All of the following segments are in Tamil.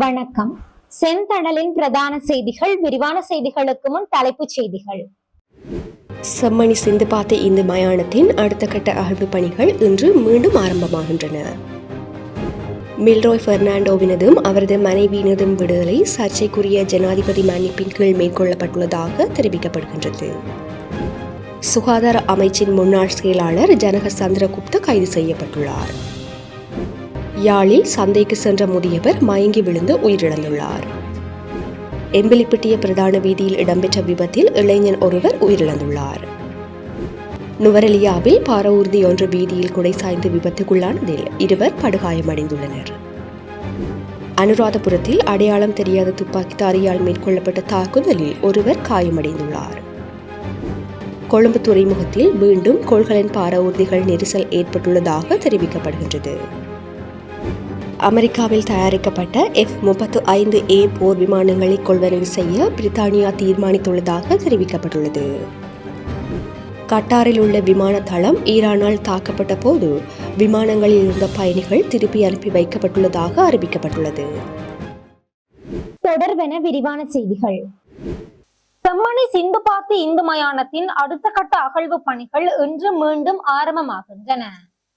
வணக்கம். செந்தடலின் பிரதான செய்திகள் விரிவான செய்திகளுக்கு முன் தலைப்புச் செய்திகள். செம்மணி சிந்து பார்த்த இந்த மயானத்தின் அடுத்த கட்ட அகழ்வு பணிகள் இன்று மீண்டும் ஆரம்பமாகின்றன. மில்ரோய் பெர்னாண்டோவினதும் அவரது மனைவியினதும் விடுதலை சர்ச்சைக்குரிய ஜனாதிபதி மன்னிப்பின் கீழ் மேற்கொள்ளப்பட்டுள்ளதாக தெரிவிக்கப்படுகின்றது. சுகாதார அமைச்சின் முன்னாள் செயலாளர் ஜனக சந்திரகுப்த கைது செய்யப்பட்டுள்ளார். யாழில் சந்தைக்கு சென்ற முதியவர் மயங்கி விழுந்து உயிரிழந்துள்ளார். எம்பிலிப்பட்டிய பிரதான வீதியில் இடம்பெற்ற விபத்தில் இளைஞன் ஒருவர் உயிரிழந்துள்ளார். நுவரெலியாவில் பாரவூர்தி ஒன்று வீதியில் குடை சாய்ந்து விபத்துக்குள்ளானதில் இருவர் படுகாயமடைந்துள்ளனர். அனுராதபுரத்தில் அடையாளம் தெரியாத துப்பாக்கிதாரியால் மேற்கொள்ளப்பட்ட தாக்குதலில் ஒருவர் காயமடைந்துள்ளார். கொழும்பு துறைமுகத்தில் மீண்டும் கொள்கலன் பாரவூர்திகள் நெரிசல் ஏற்பட்டுள்ளதாக தெரிவிக்கப்படுகின்றது. அமெரிக்காவில் தயாரிக்கப்பட்ட எஃப் முப்பத்து ஐந்து ஏ போர் விமானங்களை கொள்வனவு செய்ய பிரித்தானியா தீர்மானித்துள்ளதாக தெரிவிக்கப்பட்டுள்ளது. கட்டாரில் உள்ள விமான தளம் ஈரானால் தாக்கப்பட்ட போது விமானங்களில் இருந்த பயணிகள் திருப்பி அனுப்பி வைக்கப்பட்டுள்ளதாக அறிவிக்கப்பட்டுள்ளது. தொடர்வென விரிவான செய்திகள். செம்மணி சிந்து பாத்து இந்து மயானத்தின் அடுத்த கட்ட அகழ்வு பணிகள் இன்று மீண்டும் ஆரம்பமாகின்றன.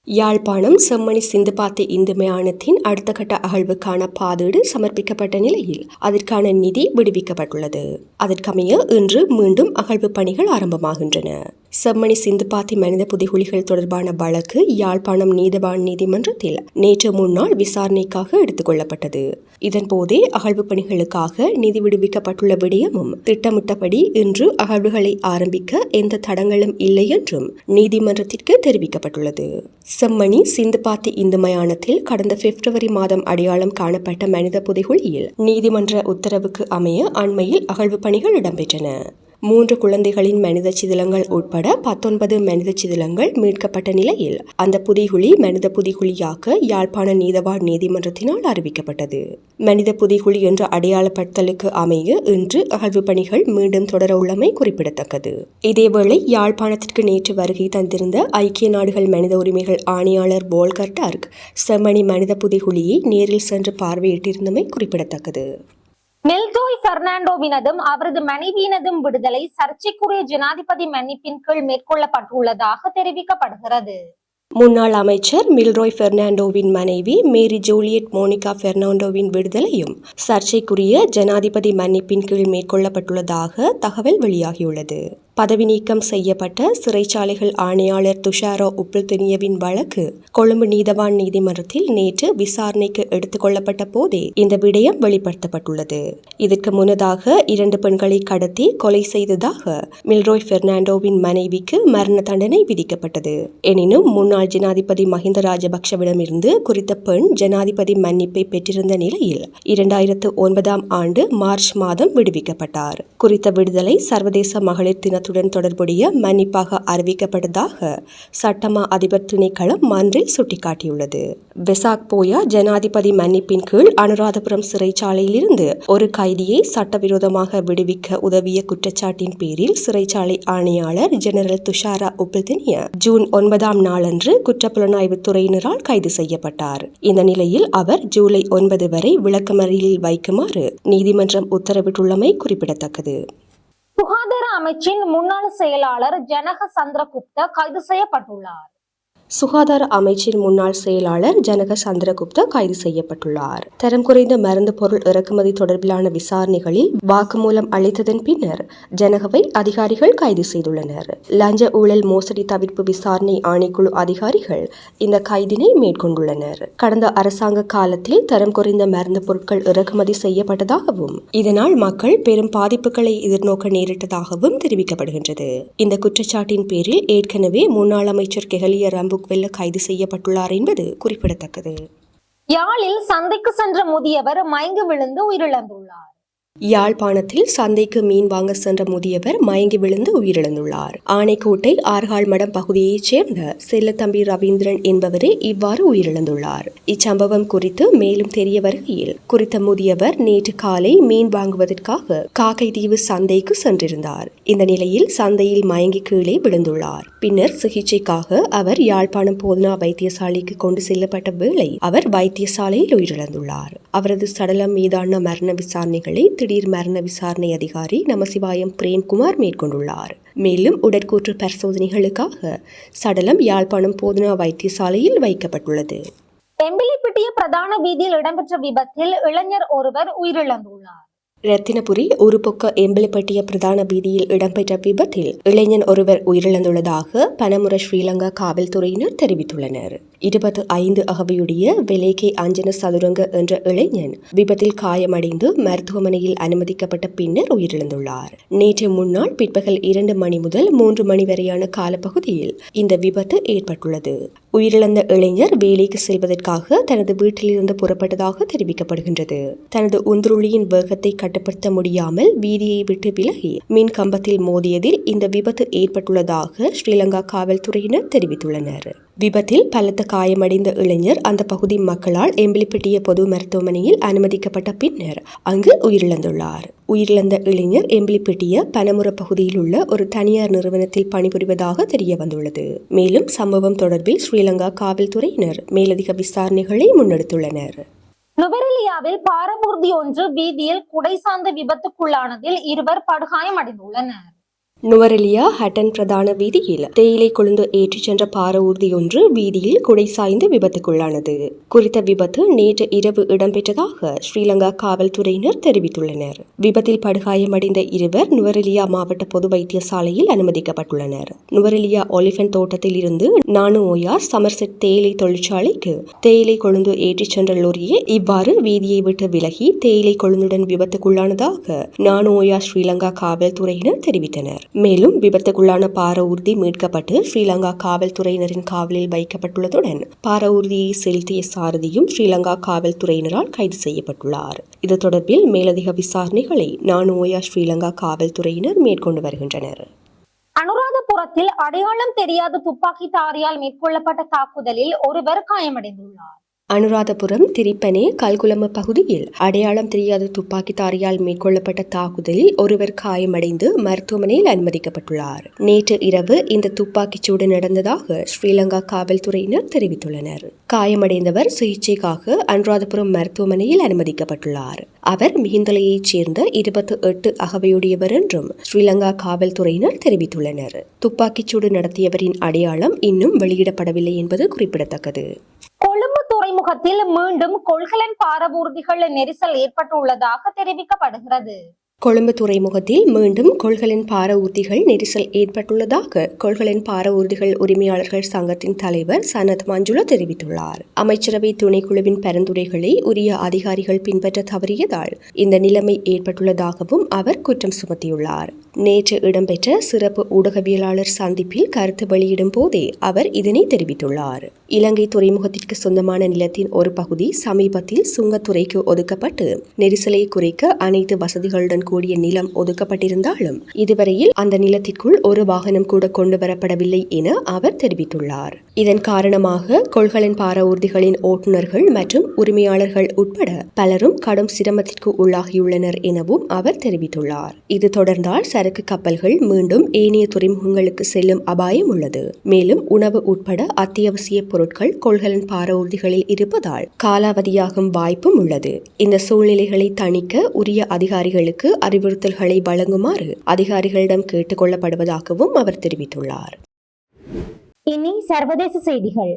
யாழ்ப்பாணம் செம்மணி சிந்துபாத்தி இந்து மயானத்தின் அடுத்த கட்ட அகழ்வுக்கான பாதீடு சமர்ப்பிக்கப்பட்ட நிலையில் அதற்கான நிதி விடுவிக்கப்பட்டுள்ளது. அதற்கமைய இன்று மீண்டும் அகழ்வு பணிகள் ஆரம்பமாகின்றன. செம்மணி சிந்துபாத்தி மனித புதைகுழிகள் தொடர்பான வழக்கு யாழ்ப்பாணம் நீதவான் நீதிமன்றத்தில் நேற்று முன்னாள் விசாரணைக்காக எடுத்துக் கொள்ளப்பட்டது. இதன்போதே அகழ்வு பணிகளுக்காக நிதி விடுவிக்கப்பட்டுள்ள விடயமும் திட்டமிட்டபடி இன்று அகழ்வுகளை ஆரம்பிக்க எந்த தடங்களும் இல்லை என்றும் நீதிமன்றத்திற்கு தெரிவிக்கப்பட்டுள்ளது. செம்மணி சிந்துபாத்தி இந்து மயானத்தில் கடந்த பிப்ரவரி மாதம் அடையாளம் காணப்பட்ட மனித புதைகுழியில் நீதிமன்ற உத்தரவுக்கு அமைய அண்மையில் அகழ்வு பணிகள் இடம்பெற்றன. மூன்று குழந்தைகளின் மனித சிதிலங்கள் உட்பட பத்தொன்பது மனித சிதிலங்கள் மீட்கப்பட்ட நிலையில் அந்த புதைகுழி மனித புதைகுழியாக்க யாழ்ப்பாண நீதவான் நீதிமன்றத்தினால் அறிவிக்கப்பட்டது. மனித புதைகுழி என்ற அடையாளப்படுத்தலுக்கு அமைய இன்று அகழ்வு பணிகள் மீண்டும் தொடர உள்ளமை குறிப்பிடத்தக்கது. இதேவேளை யாழ்ப்பாணத்திற்கு நேற்று வருகை தந்திருந்த ஐக்கிய நாடுகள் மனித உரிமைகள் ஆணையாளர் போல்கர் டார்க் செம்மணி மனித புதைகுழியை நேரில் சென்று பார்வையிட்டிருந்தமை குறிப்பிடத்தக்கது. மெல்டோய் பெர்னாண்டோவினதும் அவரது மனைவியினதும் விடுதலை சர்ச்சைக்குரிய ஜனாதிபதி மன்னிப்பின் கீழ் மேற்கொள்ளப்பட்டுள்ளதாக தெரிவிக்கப்படுகிறது. முன்னாள் அமைச்சர் மில்ரோய் பெர்னாண்டோவின் மனைவி மேரி ஜூலியட் மோனிகா பெர்னாண்டோவின் விடுதலையும் சர்ச்சைக்குரிய ஜனாதிபதி மன்னிப்பின் கீழ் மேற்கொள்ளப்பட்டுள்ளதாக தகவல் வெளியாகியுள்ளது. பதவி நீக்கம் செய்யப்பட்ட சிறைச்சாலைகள் ஆணையாளர் துஷாரோ உப்புல்துனியவின் வழக்கு கொழும்பு நீதவான் நீதிமன்றத்தில் நேற்று விசாரணைக்கு எடுத்துக் கொள்ளப்பட்ட போதே இந்த விடயம் வெளிப்படுத்தப்பட்டுள்ளது. இதற்கு முன்னதாக இரண்டு பெண்களை கடத்தி கொலை செய்ததாக மில்ரோய் பெர்னாண்டோவின் மனைவிக்கு மரண தண்டனை விதிக்கப்பட்டது. எனினும் முன்னாள் ஜனாதிபதி மஹிந்த ராஜபக்ஷவிடமிருந்து குறித்த பெண் ஜனாதிபதி மன்னிப்பை பெற்றிருந்த நிலையில் இரண்டாயிரத்து ஒன்பதாம் ஆண்டு மார்ச் மாதம் விடுவிக்கப்பட்டார். குறித்த விடுதலை சர்வதேச மகளிர் விவகாரத்துடன் தொடர்புடைய மன்னிப்பாக அறிவிக்கப்பட்டதாக சட்டமா அதிபர் திணைக்களம் மன்றில் சுட்டிக்காட்டியுள்ளது. வெசாக் போயா ஜனாதிபதி மன்னிப்பின் கீழ் அனுராதபுரம் சிறைச்சாலையில் இருந்து ஒரு கைதியை சட்டவிரோதமாக விடுவிக்க உதவிய குற்றச்சாட்டின் பேரில் சிறைச்சாலை ஆணையாளர் ஜெனரல் துஷாரா உப்புல்தினிய ஜூன் ஒன்பதாம் நாளன்று குற்றப்புலனாய்வு துறையினரால் கைது செய்யப்பட்டார். இந்த நிலையில் அவர் ஜூலை ஒன்பது வரை விளக்கமறியலில் வைக்குமாறு நீதிமன்றம் உத்தரவிட்டுள்ளமை குறிப்பிடத்தக்கது. சுகாதார அமைச்சின் முன்னாள் செயலாளர் ஜனக சந்திரகுப்த கைது செய்யப்பட்டுள்ளார். சுகாதார அமைச்சின் முன்னாள் செயலாளர் ஜனக சந்திரகுப்தா கைது செய்யப்பட்டுள்ளார். தரம் குறைந்த மருந்து பொருள் இறக்குமதி தொடர்பிலான விசாரணைகளில் வாக்குமூலம் அளித்ததன் பின்னர் ஜனகவை அதிகாரிகள் கைது செய்துள்ளனர். லஞ்ச ஊழல் மோசடி தவிர்ப்பு விசாரணை ஆணைக்குழு அதிகாரிகள் இந்த கைதினை மேற்கொண்டுள்ளனர். கடந்த அரசாங்க காலத்தில் தரம் குறைந்த மருந்து பொருட்கள் இறக்குமதி செய்யப்பட்டதாகவும் இதனால் மக்கள் பெரும் பாதிப்புகளை எதிர்நோக்க நேரிட்டதாகவும் தெரிவிக்கப்படுகின்றது. இந்த குற்றச்சாட்டின் பேரில் ஏற்கனவே முன்னாள் அமைச்சர் கெஹலிய ரம்பு வெல்ல கைது செய்யப்பட்டுள்ளார் என்பது குறிப்பிடத்தக்கது. யாழில் சந்தைக்கு சென்ற முதியவர் மயங்கு விழுந்து உயிரிழந்துள்ளார். யாழ்ப்பாணத்தில் சந்தைக்கு மீன் வாங்க சென்ற முதியவர் மயங்கி விழுந்து உயிரிழந்துள்ளார். ஆனைக்கோட்டை ஆர்கால் மடம் பகுதியைச் சேர்ந்த செல்லத்தம்பி ரவீந்திரன் என்பவரே இவ்வாறு உயிரிழந்துள்ளார். இச்சம்பவம் குறித்து மேலும் தெரிய வருகையில் குறித்த முதியவர் நேற்று காலை மீன் வாங்குவதற்காக காக்கைதீவு சந்தைக்கு சென்றிருந்தார். இந்த நிலையில் சந்தையில் மயங்கி கீழே விழுந்துள்ளார். பின்னர் சிகிச்சைக்காக அவர் யாழ்ப்பாணம் போதனா வைத்தியசாலைக்கு கொண்டு செல்லப்பட்ட வேளை அவர் வைத்தியசாலையில் உயிரிழந்துள்ளார். அவரது சடலம் மீதான மரண விசாரணைகளை திடீர் மரண விசாரணை அதிகாரி நமசிவாயம் பிரேம்குமார் மேற்கொண்டுள்ளார். மேலும் உடற்கூற்று பரிசோதனைகளுக்காக சடலம் யாழ்ப்பாணம் போதனா வைத்தியசாலையில் வைக்கப்பட்டுள்ளது. எம்பிலிப்பிட்டிய பிரதான வீதியில் இடம்பெற்ற விபத்தில் இளைஞர் ஒருவர் உயிரிழந்துள்ளார். ரத்தினபுரி ஒரு பக்க எம்பலப்பட்டிய பிரதான வீதியில் இடம்பெற்ற விபத்தில் இளைஞன் ஒருவர் உயிரிழந்துள்ளதாக பனமுர ஸ்ரீலங்கா காவல்துறையினர் தெரிவித்துள்ளனர். இருபத்தி ஐந்து அகவையுடைய வெலேகே அஞ்சன சதுரங்க என்ற இளைஞன் விபத்தில் காயமடைந்து மருத்துவமனையில் அனுமதிக்கப்பட்ட பின்னர் உயிரிழந்துள்ளார். நேற்று முன்னாள் பிற்பகல் இரண்டு மணி முதல் மூன்று மணி வரையான காலப்பகுதியில் இந்த விபத்து ஏற்பட்டுள்ளது. உயிரிழந்த இளைஞர் வேலைக்கு செல்வதற்காக தனது வீட்டிலிருந்து புறப்பட்டதாக தெரிவிக்கப்படுகின்றது. தனது உந்துருளியின் வேகத்தை கட்டுப்படுத்த முடியாமல் வீதியை விட்டு விலகி மின் கம்பத்தில் மோதியதில் இந்த விபத்து ஏற்பட்டுள்ளதாக ஸ்ரீலங்கா காவல்துறையினர் தெரிவித்துள்ளனர். விபத்தில் பலத்த காயமடைந்த இளைஞர் அந்த பகுதி மக்களால் எம்பிலிப்பட்டிய பொது மருத்துவமனையில் அனுமதிக்கப்பட்ட பின்னர் அங்கு உயிரிழந்துள்ளார். உயிரிழந்த இளைஞர் எம்பிலிப்பட்டிய பனமுர பகுதியில் உள்ள ஒரு தனியார் நிறுவனத்தில் பணிபுரிவதாக தெரிய வந்துள்ளது மேலும் சம்பவம் தொடர்பில் ஸ்ரீலங்கா காவல்துறையினர் மேலதிக விசாரணைகளை முன்னெடுத்துள்ளனர். நுவரெலியாவில் பாரமூர்தி ஒன்று வீதியில் குடை சார்ந்த விபத்துக்குள்ளானதில் இருவர் படுகாயமடைந்துள்ளனர். நுவரெலியா ஹட்டன் பிரதான வீதியில் தேயிலை கொழுந்து ஏற்றிச் சென்ற பார ஊர்தி ஒன்று வீதியில் குடை சாய்ந்து விபத்துக்குள்ளானது. குறித்த விபத்து நேற்று இரவு இடம்பெற்றதாக ஸ்ரீலங்கா காவல்துறையினர் தெரிவித்துள்ளனர். விபத்தில் படுகாயமடைந்த இருவர் நுவரெலியா மாவட்ட பொது வைத்தியசாலையில் அனுமதிக்கப்பட்டுள்ளனர். நுவரெலியா ஒலிஃபன் தோட்டத்தில் இருந்து நானு ஓயார் சமர்செட் தேயிலை தொழிற்சாலைக்கு தேயிலை கொழுந்து ஏற்றிச் சென்ற லொரியே இவ்வாறு வீதியை விட்டு விலகி தேயிலை கொழுந்துடன் விபத்துக்குள்ளானதாக நானு ஓயா ஸ்ரீலங்கா காவல்துறையினர் தெரிவித்தனர். மேலும் விபத்துக்குள்ளான பார ஊர்தி மீட்கப்பட்டு ஸ்ரீலங்கா காவல்துறையினரின் காவலில் வைக்கப்பட்டுள்ளதுடன் பார ஊர்தியை செலுத்திய சாரதியும் ஸ்ரீலங்கா காவல்துறையினரால் கைது செய்யப்பட்டுள்ளார். இது தொடர்பில் மேலதிக விசாரணைகளை நானோயா ஸ்ரீலங்கா காவல்துறையினர் மேற்கொண்டு வருகின்றனர். அனுராதபுரத்தில் அடையாளம் தெரியாத துப்பாக்கி தாரியால் மேற்கொள்ளப்பட்ட தாக்குதலில் ஒருவர் காயமடைந்துள்ளார். அனுராதபுரம் திரிப்பனே கல்குளம பகுதியில் அடையாளம் தெரியாத துப்பாக்கிதாரியால் மேற்கொள்ளப்பட்ட தாக்குதலில் ஒருவர் காயமடைந்து மருத்துவமனையில் அனுமதிக்கப்பட்டுள்ளார். நேற்று இரவு இந்த துப்பாக்கிச் சூடு நடந்ததாக ஸ்ரீலங்கா காவல்துறையினர் தெரிவித்துள்ளனர். காயமடைந்தவர் சிகிச்சைக்காக அனுராதபுரம் மருத்துவமனையில் அனுமதிக்கப்பட்டுள்ளார். அவர் மிகுந்தலையைச் சேர்ந்த இருபத்தி எட்டு அகவையுடையவர் என்றும் ஸ்ரீலங்கா காவல்துறையினர் தெரிவித்துள்ளனர். துப்பாக்கிச்சூடு நடத்தியவரின் அடையாளம் இன்னும் வெளியிடப்படவில்லை என்பது குறிப்பிடத்தக்கது. துறைமுகத்தில் மீண்டும் கொள்கலன் பாரவூர்திகள் நெரிசல் ஏற்பட்டுள்ளதாக தெரிவிக்கப்படுகிறது. கொழும்பு துறைமுகத்தில் மீண்டும் கொள்கலன் பார ஊர்திகள் நெரிசல் ஏற்பட்டுள்ளதாக கொள்கலன் பார ஊர்திகள் உரிமையாளர்கள் சங்கத்தின் தலைவர் சனத் மஞ்சுளா தெரிவித்துள்ளார். அமைச்சரவை துணைக்குழுவின் பரிந்துரைகளை உரிய அதிகாரிகள் பின்பற்ற தவறியதால் இந்த நிலைமை ஏற்பட்டுள்ளதாகவும் அவர் குற்றம் சுமத்தியுள்ளார். நேற்று இடம்பெற்ற சிறப்பு ஊடகவியலாளர் சந்திப்பில் கருத்து வெளியிடும் போதே அவர் இதனை தெரிவித்துள்ளார். இலங்கை துறைமுகத்திற்கு சொந்தமான நிலத்தின் ஒரு பகுதி சமீபத்தில் சுங்கத்துறைக்கு ஒதுக்கப்பட்டு நெரிசலை குறைக்க அனைத்து வசதிகளுடன் கூடிய நிலம் ஒதுக்கப்பட்டிருந்தாலும் இதுவரையில் அந்த நிலத்திற்குள் ஒரு வாகனம் கூட கொண்டு வரப்படவில்லை என அவர் தெரிவித்துள்ளார். இதன் காரணமாக கொள்கலன் பார ஊர்திகளின் ஓட்டுநர்கள் மற்றும் உரிமையாளர்கள் உட்பட பலரும் கடும் சிரமத்திற்கு உள்ளாகியுள்ளனர் எனவும் அவர் தெரிவித்துள்ளார். இது தொடர்ந்தால் சரக்கு கப்பல்கள் மீண்டும் ஏனைய துறைமுகங்களுக்கு செல்லும் அபாயம் உள்ளது. மேலும் உணவு உட்பட அத்தியாவசிய பொருட்கள் கொள்கலன் பார ஊர்திகளில் இருப்பதால் காலாவதியாகும் வாய்ப்பும் உள்ளது. இந்த சூழ்நிலைகளை தணிக்க உரிய அதிகாரிகளுக்கு அறிவுறுத்தல்களை வழங்குமாறு அதிகாரிகளிடம் கேட்டுக் கொள்ளப்படுவதாகவும் அவர் தெரிவித்துள்ளார். இனி சர்வதேச செய்திகள்.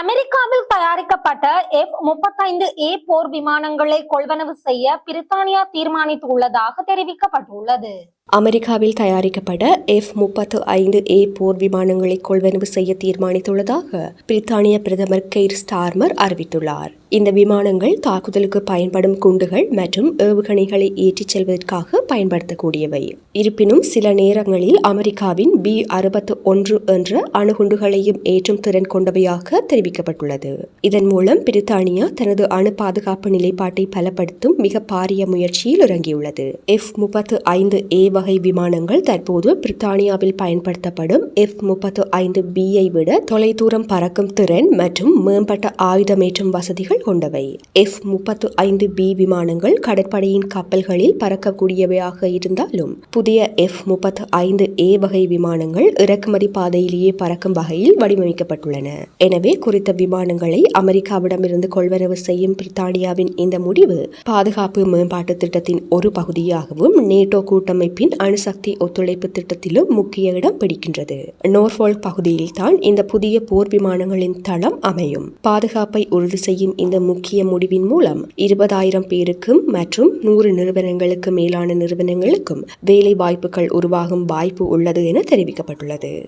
அமெரிக்காவில் தயாரிக்கப்பட்ட எஃப் முப்பத்தைந்து ஏ போர் விமானங்களை கொள்வனவு செய்ய பிரித்தானியா தீர்மானித்துள்ளதாக தெரிவிக்கப்பட்டுள்ளது. அமெரிக்காவில் தயாரிக்கப்பட எஃப் முப்பத்து ஐந்து ஏ போர் விமானங்களை கொள்வனவு செய்ய தீர்மானித்துள்ளதாக பிரித்தானிய பிரதமர் கெய்ர் ஸ்டார்மர் அறிவித்துள்ளார். இந்த விமானங்கள் தாக்குதலுக்கு பயன்படும் குண்டுகள் மற்றும் ஏவுகணைகளை ஏற்றிச் செல்வதற்காக பயன்படுத்தக்கூடியவை. இருப்பினும் சில நேரங்களில் அமெரிக்காவின் பி அறுபத்து ஒன்று என்ற அணுகுண்டுகளையும் ஏற்றும் திறன் கொண்டவையாக தெரிவிக்கப்பட்டுள்ளது. இதன் மூலம் பிரித்தானியா தனது அணு பாதுகாப்பு நிலைப்பாட்டை பலப்படுத்தும் மிக பாரிய முயற்சியில் இறங்கியுள்ளது. எஃப் முப்பத்து ஐந்து ஏ வகை விமானங்கள் தற்போது பிரித்தானியாவில் பயன்படுத்தப்படும் எஃப் முப்பத்து ஐந்து பியை விட தொலைதூரம் பறக்கும் திறன் மற்றும் மேம்பட்ட ஆயுதமேற்றும் வசதிகள் கொண்டவை. எஃப் முப்பத்து ஐந்து பி விமானங்கள் கடற்படையின் கப்பல்களில் பறக்கக்கூடியவையாக இருந்தாலும் புதிய எஃப் முப்பத்து ஐந்து ஏ வகை விமானங்கள் இறக்குமதி பாதையிலேயே பறக்கும் வகையில் வடிவமைக்கப்பட்டுள்ளன. எனவே குறித்த விமானங்களை அமெரிக்காவிடமிருந்து கொள்வரவு செய்யும் பிரித்தானியாவின் இந்த முடிவு பாதுகாப்பு மேம்பாட்டு திட்டத்தின் ஒரு பகுதியாகவும் நேட்டோ கூட்டமைப்பின் அணுசக்தி ஒத்துழைப்பு திட்டத்திலும் முக்கிய இடம் பிடிக்கின்றது. நோர்ஃபோல்க் பகுதியில் தான் இந்த புதிய போர் விமானங்களின் தளம் அமையும். பாதுகாப்பை உறுதி செய்யும் இந்த முக்கிய முடிவின் மூலம் இருபதாயிரம் பேருக்கும் மற்றும் நூறு நிறுவனங்களுக்கு மேலான நிறுவனங்களுக்கும் வேலை வாய்ப்புகள் உருவாகும் வாய்ப்பு உள்ளது என தெரிவிக்கப்பட்டுள்ளது.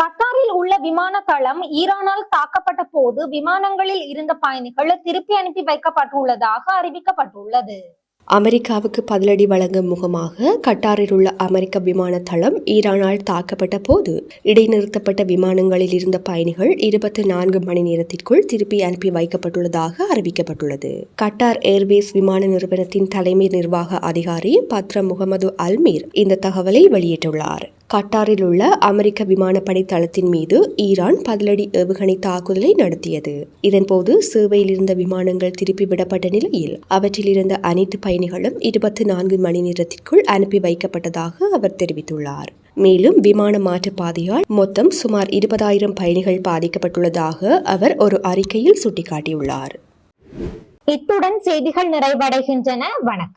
கத்தாரில் உள்ள விமான தளம் ஈரானால் தாக்கப்பட்ட போது விமானங்களில் இருந்த பயணிகள் திருப்பி அனுப்பி வைக்கப்பட்டுள்ளதாக அறிவிக்கப்பட்டுள்ளது. அமெரிக்காவுக்கு பதிலடி வழங்கும் முகமாக கட்டாரில் உள்ள அமெரிக்க விமான தளம் ஈரானால் தாக்கப்பட்ட போது இடைநிறுத்தப்பட்ட விமானங்களில் இருந்த பயணிகள் இருபத்தி நான்கு மணி நேரத்திற்குள் திருப்பி அனுப்பி வைக்கப்பட்டுள்ளதாக அறிவிக்கப்பட்டுள்ளது. கட்டார் ஏர்வேஸ் விமான நிறுவனத்தின் தலைமை நிர்வாக அதிகாரி பத்ர முகமது அல்மீர் இந்த தகவலை வெளியிட்டுள்ளார். கட்டாரில் உள்ள அமெரிக்க விமானப்படை தளத்தின் மீது ஈரான் பதிலடி ஏவுகணை தாக்குதலை நடத்தியது. இதன்போது சேவையில் இருந்த விமானங்கள் திருப்பி விடப்பட்ட நிலையில் அவற்றில் இருந்த அனைத்து பயணிகளும் இருபத்தி நான்கு மணி நேரத்திற்குள் அனுப்பி வைக்கப்பட்டதாக அவர் தெரிவித்துள்ளார். மேலும் விமான மாற்று பாதையால் மொத்தம் சுமார் இருபதாயிரம் பயணிகள் பாதிக்கப்பட்டுள்ளதாக அவர் ஒரு அறிக்கையில் சுட்டிக்காட்டியுள்ளார். இத்துடன் செய்திகள் நிறைவடைகின்றன. வணக்கம்.